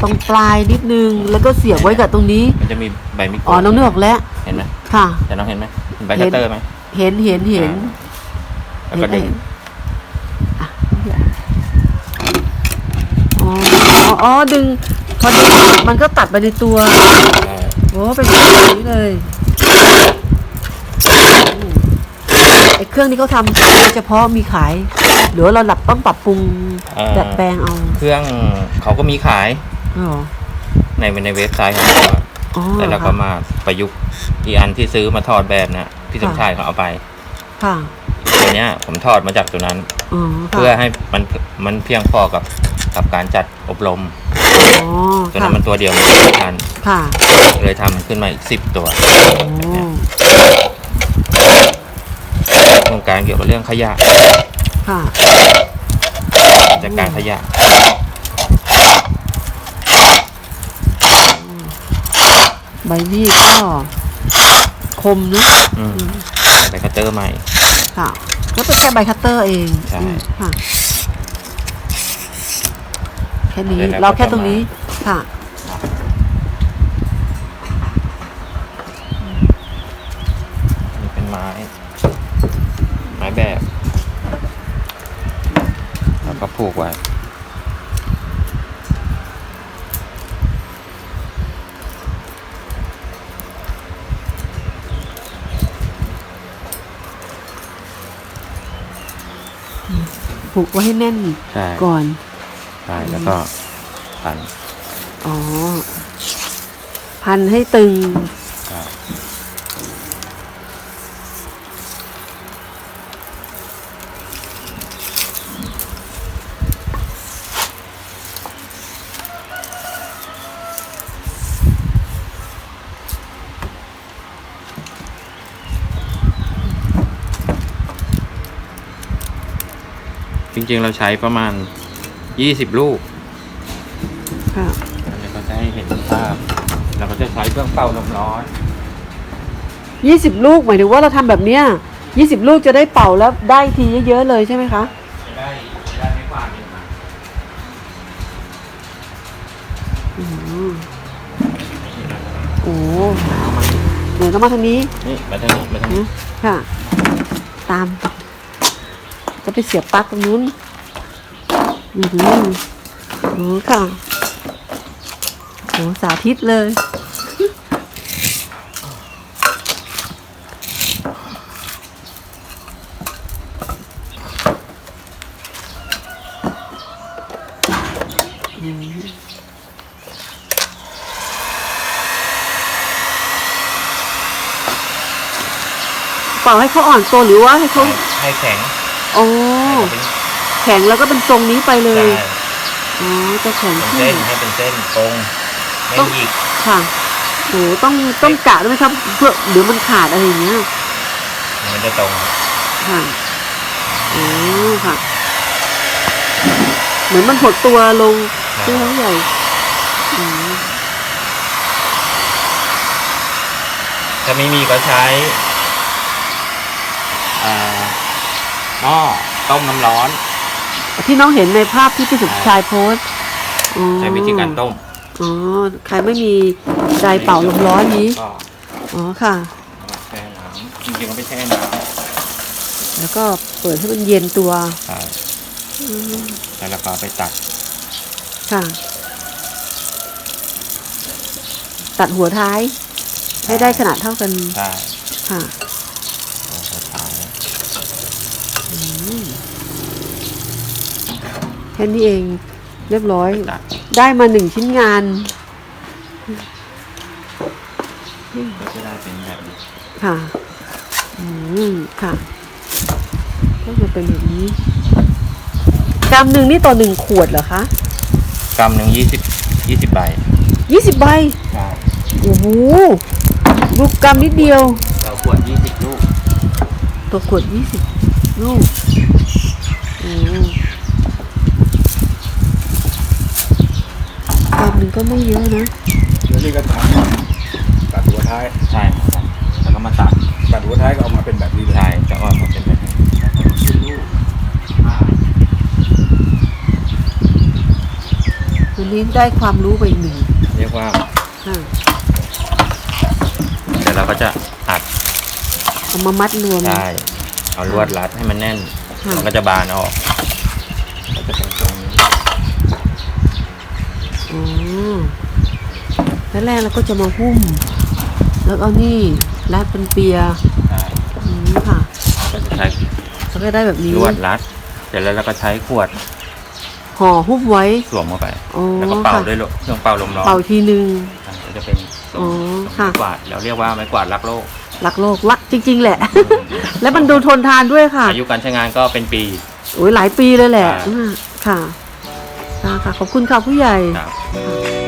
ตรงปลายนิดนึง แล้วก็เสียบไว้กับตรงนี้ มันจะมีใบมีดอ๋อ น้องนึกออกแล้ว เห็นไหมค่ะ แต่น้องเห็นไหมเห็นใบคัตเตอร์ไหมเห็นเห็นเห็นแล้วก็ดึงเห็นอะอ๋ออ๋อ อ๋อ ดึง พอดึงมันก็ตัดไปในตัวได้โอ้เป็นแบบนี้เลยอืมไอ้เครื่องนี้เขาทำโดยเฉพาะมีขาย หรือว่าเราหลับต้องปรับปรุงอ่าดัดแปลงเอาเครื่องเขาก็มีขายอ๋อในในเว็บไซต์ของเขาอะอ๋อแต่เราก็ค่ะมาประยุกต์อีกอันที่ซื้อมาถอดแบบนะพี่สมค่ะชายเขาเอาไปค่ะตัวเนี้ยผมถอดมาจากตัวนั้น อ๋อค่ะเพื่อให้มันมันเพียงพอกับกับการจัดอบรม อ๋อตัวค่ะนั้นมันตัวเดียวมันไม่ทันค่ะเลยทำขึ้นมาอีกสิบตัวโอ้โครงการเกี่ยวกับเรื่องขยะ ค่ะจัดการขยะใบมีดก็คมนะอืมใบคัตเตอร์ใหม่ ค่ะก็เป็นแค่ใบคัตเตอร์เองใช่อืมค่ะ แค่นี้เสร็จแล้วเราแค่ก็จะตรงนี้ค่ะ นี่เป็นไม้ ไม้แบบ แล้ว ก็ผูกไว้ ผูกไว้ให้แน่นใช่ก่อน ใช่แล้วก็พัน อ๋อ พันให้ตึง ใช่ จริงๆเราใช้ประมาณ20ลูกค่ะ อันนี้ก็จะให้เห็นภาพเราก็จะใช้เครื่องเป่าลมร้อน ยี่สิบลูกหมายถึงว่าเราทำแบบเนี้ยยี่สิบลูกจะได้เป่าแล้วได้ทีเยอะๆเลยใช่ไหมคะจะได้จะได้ไม่กว่านี้มาอืมโอ้เดี๋ยวต้องมาทางนี้นี่มาทางนี้มาทางนี้ นะค่ะ ตาม จะไปเสียบปลั๊กตรงนู้นอือหือโอ้ค่ะโอ้สาธิตเลยเป่าให้เขาอ่อนตัวหรือว่าให้เขาให้แข็ง โอ้ให้เป็นแข็งแล้วก็เป็นทรงนี้ไปเลใช่ย อ๋อ จะแข็งเป็นขึ้เส้นนให้เป็นเส้นตรงไม่ต้องหยิกค่ะโหต้องต้องกะด้วยไหมครับ เพื่อเดี๋ยวมันขาดอะไรอย่างเงี้ย มันจะตรงค่ะโอ้ค่ะ เหมือนมันหดตัวลงใช่ไหมคะใหญ่อืมถ้าไม่มีก็ใช้อ่า หม้อต้มน้ำร้อน ที่น้องเห็นในภาพที่พี่สุดชายโพสต์อ๋อใช้วิธีการต้มอ๋อใครไม่มีไดร์เป่าลมร้อนนี้ ก็อ๋อค่ะเอามาแช่น้ำจริงๆก็ไม่แช่น้แล้วก็เปิดให้มันเย็นตัวำใช่แล้วเราก็เอาไปตัดค่ะ ตัดหัวท้าย ให้ได้ขนาดเท่ากัน ใช่ค่ะ โอ้โหตาย แค่นี้เองเรียบร้อยไปตัดได้มาหนึ่งชิ้นงานก็จะได้เป็นแบบนี้ค่ะ อืมค่ะ ก็จะเป็นแบบนี้กรัมหนึ่งนี่ต่อหนึ่งขวดเหรอคะกำหนึ่งยี่สิบยี่สิบใบยี่สิบใบใช่โอ้โหลูกกรัมนิดเดียวเราขวดยี่สิบลูกตัวขวดยี่สิบลูกอืมกรั มหนึ่งก็ไม่เยอะนะเดี๋ยวนี้ก็ตัดตัดหัวท้ายใช่ครับแล้วก็มาตัดตัดหัวท้ายก็เอามาเป็นแบบนี้เลยใช่จะออกมาเป็นแบบนี้ลูกอ่าวันนี้ได้ความรู้ไปอีกหนึ่งเรียกว่าค่ะเดี๋ยวเราก็จะอัดเอามามัดรวมได้เอาลวดรัดให้มันแน่น ค่ะ มันก็จะบานออกก็จะเป็นตรงนี้ อ๋อ แล้วแรกเราก็จะมาหุ้ม แล้วเอานี่รัดเป็นเปียร์ได้อืมค่ะก็จะใช้แล้วก็ได้แบบนี้ลวดรัด เสร็จแล้วเราก็ใช้ขวดห่อหุ้มไว้ สวมเข้าไป อ๋อแล้วก็เป่าค่ะ ด้วยลมเครื่องเป่าลมร้อนเป่าทีนึง อ่าก็จะเป็นทรงอ๋อทรงค่ะไม้กวาดเราเรียกว่าไม้กวาดรักโลกรักโลกรักจริง ๆ แหละ แล้วมันดูทนทานด้วยค่ะอายุการใช้งานก็เป็นปี โอ้ยหลายปีเลยแหละค่ะอืมค่ะ ค่ะค่ะขอบคุณค่ะผู้ใหญ่ ครับค่ะ